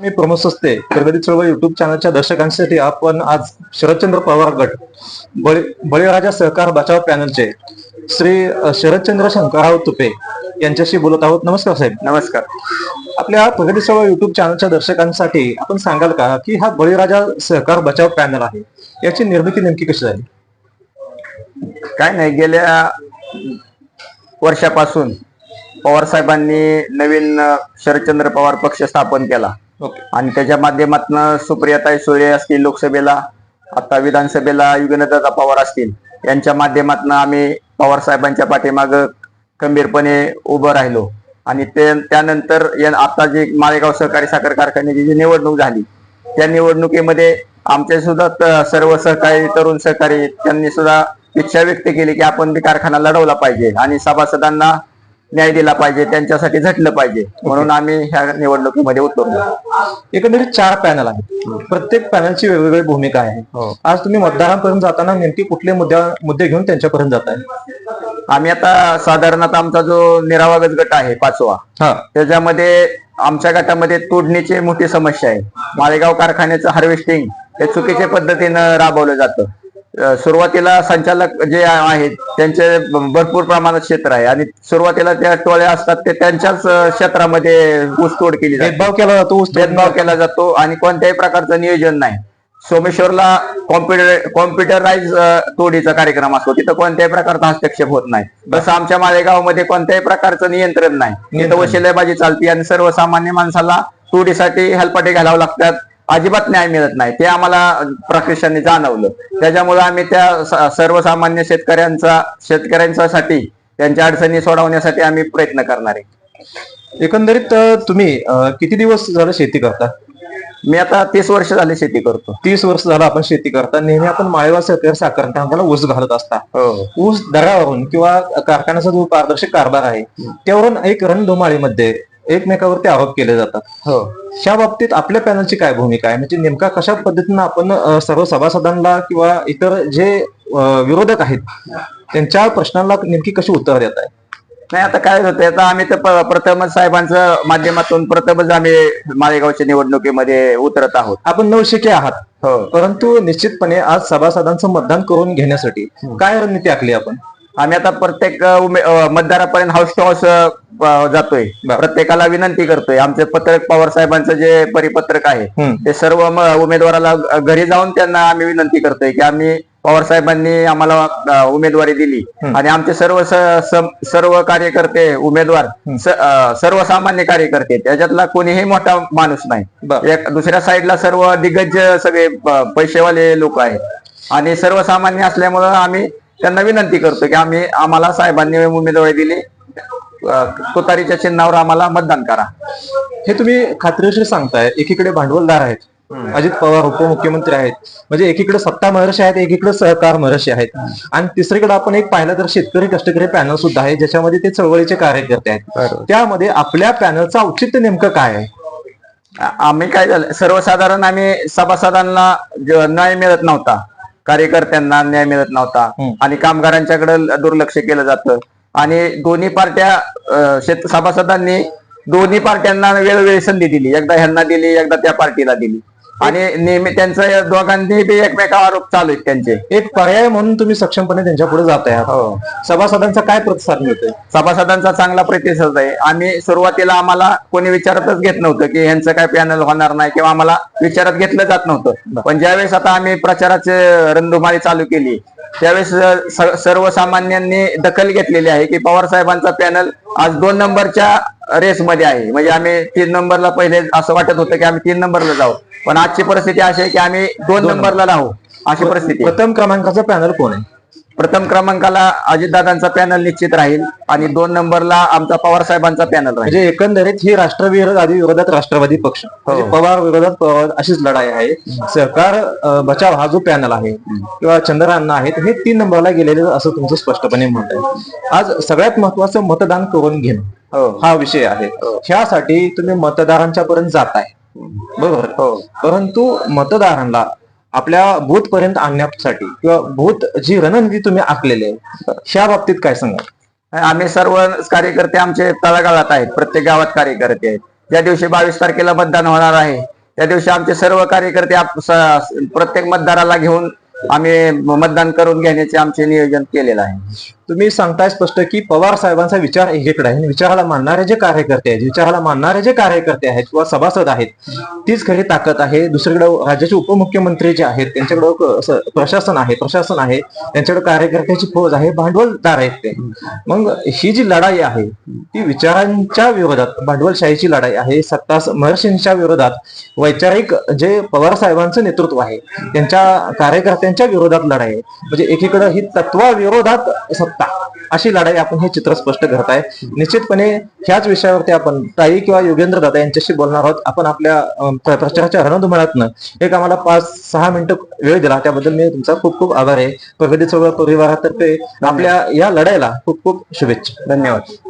मी प्रमोद सस्ते प्रगती चळवळ युट्यूब चॅनलच्या दर्शकांसाठी आपण आज शरदचंद्र पवार गट बळी बळीराजा सहकार बचाव पॅनलचे श्री शरदचंद्र शंकरराव तुपे यांच्याशी बोलत आहोत. नमस्कार साहेब. नमस्कार. आपल्या प्रगती चळवळ युट्यूब चॅनलच्या दर्शकांसाठी आपण सांगाल का की हा बळीराजा सहकार बचाव पॅनल आहे याची निर्मिती नेमकी कशी झाली? काय नाही गेल्या वर्षापासून पवार साहेबांनी नवीन शरदचंद्र पवार पक्ष स्थापन केला. आणि त्याच्या माध्यमातून सुप्रियाताई सुळे असतील लोकसभेला आता विधानसभेला युगनदादा पवार असतील यांच्या माध्यमातून आम्ही पवार साहेबांच्या पाठीमाग खंबीरपणे उभं राहिलो. आणि ते त्यानंतर आता जी माळेगाव सहकारी साखर कारखान्याची जी निवडणूक झाली त्या निवडणुकीमध्ये आमचे सुद्धा सर्व सहकारी तरुण सहकारी त्यांनी सुद्धा इच्छा व्यक्त केली की आपण कारखाना लढवला पाहिजे. आणि सभासदांना न्याय दिला पाहिजे त्यांच्यासाठी झटलं पाहिजे. म्हणून आम्ही ह्या निवडणुकीमध्ये उतरलो. एकंदरीत चार पॅनल आहेत. प्रत्येक पॅनलची वेगवेगळी भूमिका आहे. हो. आज तुम्ही मतदारांपर्यंत जाताना नेमकी कुठले मुद्द्या मुद्दे घेऊन त्यांच्यापर्यंत जाताय? आम्ही आता साधारणतः आमचा जो निरावागत गट आहे पाचवा त्याच्यामध्ये आमच्या गटामध्ये तोडणीची मोठी समस्या आहे. माळेगाव कारखान्याचं हार्वेस्टिंग हे चुकीच्या पद्धतीनं राबवलं जातं. सुरुवातीला संचालक जे आहेत त्यांचे भरपूर प्रमाणात क्षेत्र आहे. आणि सुरुवातीला त्या टोळ्या असतात ते त्यांच्याच क्षेत्रामध्ये ऊसतोड केली जाते. भेदभाव केला जातो भेदभाव केला जातो आणि कोणत्याही प्रकारचं नियोजन नाही. सोमेश्वरला कॉम्प्युटर कॉम्प्युटराइज तोडीचा कार्यक्रम असतो. तिथं कोणत्याही प्रकारचा हस्तक्षेप होत नाही. तसं आमच्या माळेगावमध्ये कोणत्याही प्रकारचं नियंत्रण नाही. तिथं वशिलेबाजी चालते आणि सर्वसामान्य माणसाला तोडीसाठी हेलपाटे घालावं लागतात. अजिबात न्याय मिळत नाही. ते आम्हाला प्रकर्षाने जाणवलं. त्याच्यामुळे आम्ही त्या सर्वसामान्य शेतकऱ्यांचा शेतकऱ्यांच्यासाठी त्यांच्या अडचणी सोडवण्यासाठी आम्ही प्रयत्न करणार आहे. एकंदरीत तुम्ही किती दिवस झालं शेती करता? मी आता तीस वर्ष झाली शेती करतो. तीस वर्ष झालं आपण शेती करता. नेहमी आपण माळेगाव सहकार साखर कारखान्याला ऊस घालत असता. हो. ऊस दरावरून किंवा कारखान्याचा जो पारदर्शक कारभार आहे त्यावरून एक रणधुमाळीमध्ये एकमेकावरती आरोप केले जातात. हो. त्या बाबतीत आपल्या पॅनलची काय भूमिका आहे? म्हणजे नेमका कशा पद्धतीनं आपण सर्व सभासदांना किंवा इतर जे विरोधक आहेत त्यांच्या प्रश्नांना नेमकी कशी उत्तर देत आहे? नाही आता काय होतंय आता आम्ही तर प्रथमच साहेबांच्या माध्यमातून प्रथमच आम्ही माळेगावच्या निवडणुकीमध्ये उतरत आहोत. आपण नवशिके आहात. हो. परंतु निश्चितपणे आज सभासदांचं मतदान करून घेण्यासाठी काय रणनीती आखली आपण? आम्ही आता प्रत्येक उमे- मतदारापर्यंत हाऊस टू हाऊस जातोय. प्रत्येकाला विनंती करतोय. आमचे पत्रक पवार साहेबांचं जे परिपत्रक आहे. ते सर्व उमेदवाराला घरी जाऊन त्यांना आम्ही विनंती करतोय की आम्ही पवार साहेबांनी आम्हाला उमेदवारी दिली. आणि आमचे सर्व सर्व कार्यकर्ते उमेदवार सर्वसामान्य कार्यकर्ते त्याच्यातला कोणीही मोठा माणूस नाही. दुसऱ्या साईडला सर्व दिग्गज सगळे पैसेवाले लोक आहेत. आणि सर्वसामान्य असल्यामुळं आम्ही त्यांना विनंती करतो की आम्ही आम्हाला साहेबांनी उमेदवारी दिली. अं, तुतारीच्या चिन्हावर आम्हाला मतदान करा. हे तुम्ही खात्रीशीर सांगताय एकीकडे भांडवलदार आहेत अजित पवार उपमुख्यमंत्री आहेत म्हणजे एकीकडे सत्ता महर्षी आहेत एकीकडे सहकार महर्षी आहेत. आणि तिसरीकडे आपण एक पाहिलं तर शेतकरी कष्टकरी पॅनल सुद्धा आहे ज्याच्यामध्ये ते चळवळीचे कार्यकर्ते आहेत. त्यामध्ये आपल्या पॅनलचं औचित्य नेमकं काय आहे? आम्ही काय झालं सर्वसाधारण आम्ही सभासदांना न्याय मिळत नव्हता. कार्यकर्त्यांना न्याय मिळत नव्हता. आणि कामगारांच्याकडे दुर्लक्ष केलं जातं. आणि दोन्ही पार्ट्या सभासदांनी दोन्ही पार्ट्यांना वेळोवेळी संधी दिली. एकदा ह्यांना दिली एकदा त्या पार्टीला दिली. आणि नेहमी त्यांचं या दोघांनी बी एकमेकावर आरोप चालू आहेत त्यांचे. एक पर्याय म्हणून तुम्ही सक्षमपणे त्यांच्या पुढे जात आहात. हो. सभासदांचा काय प्रतिसाद मिळतोय? सभासदांचा चांगला प्रतिसाद आहे. आम्ही सुरुवातीला आम्हाला कोणी विचारतच घेत नव्हतं की ह्यांचं काय पॅनल होणार नाही किंवा आम्हाला विचारात घेतलं जात नव्हतं. पण ज्यावेळेस आता आम्ही प्रचाराचे रणधुमाळी चालू केली त्यावेळेस सर्वसामान्यांनी दखल घेतलेली आहे की पवार साहेबांचा पॅनल आज दोन नंबरच्या रेसमध्ये आहे. म्हणजे आम्ही तीन नंबरला पहिले असं वाटत होतं की आम्ही तीन नंबरला जाऊ. पण आजची परिस्थिती अशी आहे की आम्ही दोन नंबरला राहू. अशी परिस्थिती. प्रथम क्रमांकाचा पॅनल कोण आहे? प्रथम क्रमांकाला अजितदादांचा पॅनल निश्चित राहील आणि दोन नंबरला आमचा पवार साहेबांचा पॅनल राहील. म्हणजे एकंदरीत ही राष्ट्रविरोधी विरोधात राष्ट्रवादी पक्ष म्हणजे पवार विरोधात पवार अशीच लढाई आहे. सरकार अ, बचाव हा जो पॅनल आहे किंवा चंद्रअण्णा आहेत हे तीन नंबरला गेलेले असं तुमचं स्पष्टपणे म्हणत आहे. आज सगळ्यात महत्वाचं मतदान करून घेणं हो. हा विषय आहे. ह्यासाठी तुम्ही मतदारांच्या पर्यंत जाताय बरोबर? हो. परंतु मतदारांना आपल्या भूतपर्यंत आणण्यासाठी किंवा भूत जी रणनीती तुम्ही आखलेली आहे ह्या बाबतीत काय सांगाल? आम्ही सर्व कार्यकर्ते आमचे तळागाळात आहेत प्रत्येक गावात कार्यकर्ते आहेत. ज्या दिवशी बावीस तारखेला मतदान होणार आहे त्या दिवशी आमचे सर्व कार्यकर्ते प्रत्येक मतदाराला घेऊन आम्ही मतदान करून घेण्याचे आमचे नियोजन केलेलं आहे. तुम्ही सांगताय स्पष्ट की पवार साहेबांचा विचार एकीकडे आहे. विचाराला मानणारे जे कार्यकर्ते आहेत विचाराला मानणारे जे कार्यकर्ते आहेत किंवा सभासद आहेत तीच खरी ताकद आहे. दुसरीकडे राज्याचे उपमुख्यमंत्री जे आहेत त्यांच्याकडे प्रशासन आहे प्रशासन आहे. त्यांच्याकडे कार्यकर्त्याची फौज आहे भांडवलदार आहेत ते. मग ही जी लढाई आहे ती विचारांच्या विरोधात भांडवलशाहीची लढाई आहे सत्ता महर्षींच्या विरोधात वैचारिक जे पवार साहेबांचं नेतृत्व आहे त्यांच्या कार्यकर्त्यांच्या विरोधात लढाई आहे. म्हणजे एकीकडे ही तत्वाविरोधात शकता. अशी लढाई आपण हे चित्र स्पष्ट करत आहे. निश्चितपणे ह्याच विषयावरती आपण ताई किंवा योगेंद्र दादा यांच्याशी बोलणार आहोत. आपण आपल्या प्रचाराच्या रणधुमाळातनं एक आम्हाला पाच सहा मिनिटं वेळ दिला. त्याबद्दल मी तुमचा खूप खूप आभार आहे. प्रगती चळवळ परिवारातर्फे आपल्या या लढाईला खूप खूप शुभेच्छा. धन्यवाद.